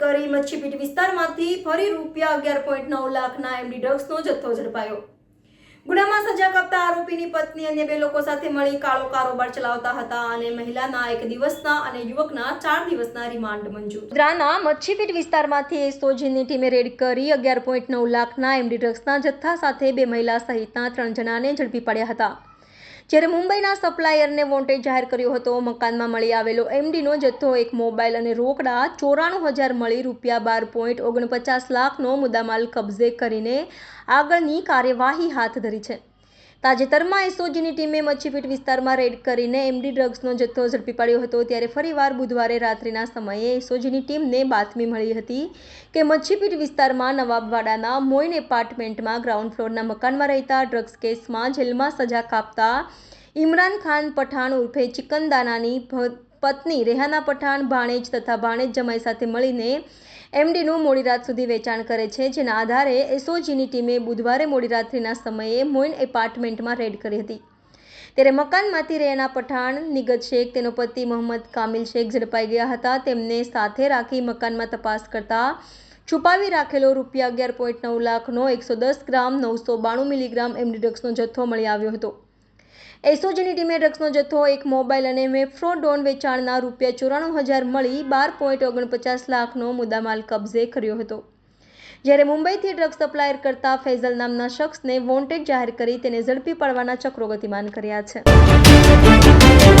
કરી મચ્છીપીટ વિસ્તારમાંથી ફરી રૂપિયા અગિયાર પોઈન્ટ નવ લાખના એમડી ડ્રગ્સનો જથ્થો ઝડપાયો. ગુનામાં સજા કાપતા આરોપીની પત્ની અન્ય બે લોકો સાથે મળી કાળો કારોબાર ચલાવતા હતા અને મહિલાના એક દિવસના અને યુવકના ચાર દિવસના રિમાન્ડ મંજૂર. વડોદરાના મચ્છીપીટ વિસ્તારમાંથી એસઓજીની ટીમે રેડ કરી અગિયાર પોઈન્ટ નવ લાખના એમડી ડ્રગ્સના જથ્થા સાથે બે મહિલા સહિતના ત્રણ જણાને ઝડપી પડ્યા હતા. જ્યારે મુંબઈના સપ્લાયરને વોન્ટેડ જાહેર કર્યો હતો, મકાનમાં મળી આવેલો એમડીનો જથ્થો એક મોબાઈલ અને રોકડા ચોરાણું હજાર મળી રૂપિયા બાર પોઈન્ટ ઓગણપચાસ લાખનો મુદ્દામાલ કબજે કરીને આગળની કાર્યવાહી હાથ ધરી છે. તાજેતરમાં એસઓજીની ટીમે મચ્છીપીટ વિસ્તારમાં રેડ કરીને એમડી ડ્રગ્સનો જથ્થો ઝડપી પાડ્યો હતો ત્યારે ફરીવાર બુધવારે રાત્રિના સમયે એસઓજીની ટીમને બાતમી મળી હતી કે મચ્છીપીટ વિસ્તારમાં નવાબવાડાના મોઇન એપાર્ટમેન્ટમાં ગ્રાઉન્ડ ફ્લોરના મકાનમાં રહેતા ડ્રગ્સ કેસમાં જેલમાં સજા કાપતા ઇમરાન ખાન પઠાણ ઉર્ફે ચિકનદાનાની ભ- પત્ની રેહાના પઠાણ ભાણેજ તથા ભાણેજ જમાઈ સાથે મળીને એમડીનું મોડી રાત સુધી વેચાણ કરે છે, જેના આધારે એસઓજીની ટીમે બુધવારે મોડી રાત્રિના સમયે મોઇન એપાર્ટમેન્ટમાં રેડ કરી હતી. ત્યારે મકાનમાંથી રેહાના પઠાણ, નિગત શેખ, તેનો પતિ મોહમ્મદ કામિલ શેખ ઝડપાઈ ગયા હતા. તેમને સાથે રાખી મકાનમાં તપાસ કરતા છુપાવી રાખેલો રૂપિયા અગિયાર પોઈન્ટ નવ લાખનો એકસો દસ ગ્રામ, નવસો બાણું મિલીગ્રામ એમડી ડ્રગ્સનો જથ્થો મળી આવ્યો હતો. એસઓજીની ટીમે ડ્રગ્સનો જથ્થો, એક મોબાઈલ અને મેફ્રોડોન વેચાણના રૂપિયા ચોરાણું હજાર મળી બાર પોઈન્ટ ઓગણપચાસ લાખનો મુદ્દામાલ કબજે કર્યો હતો. જ્યારે મુંબઈથી ડ્રગ્સ સપ્લાયર કરતા ફૈઝલ નામના શખ્સને વોન્ટેડ જાહેર કરી તેને ઝડપી પાડવાના ચક્રો ગતિમાન કર્યા છે.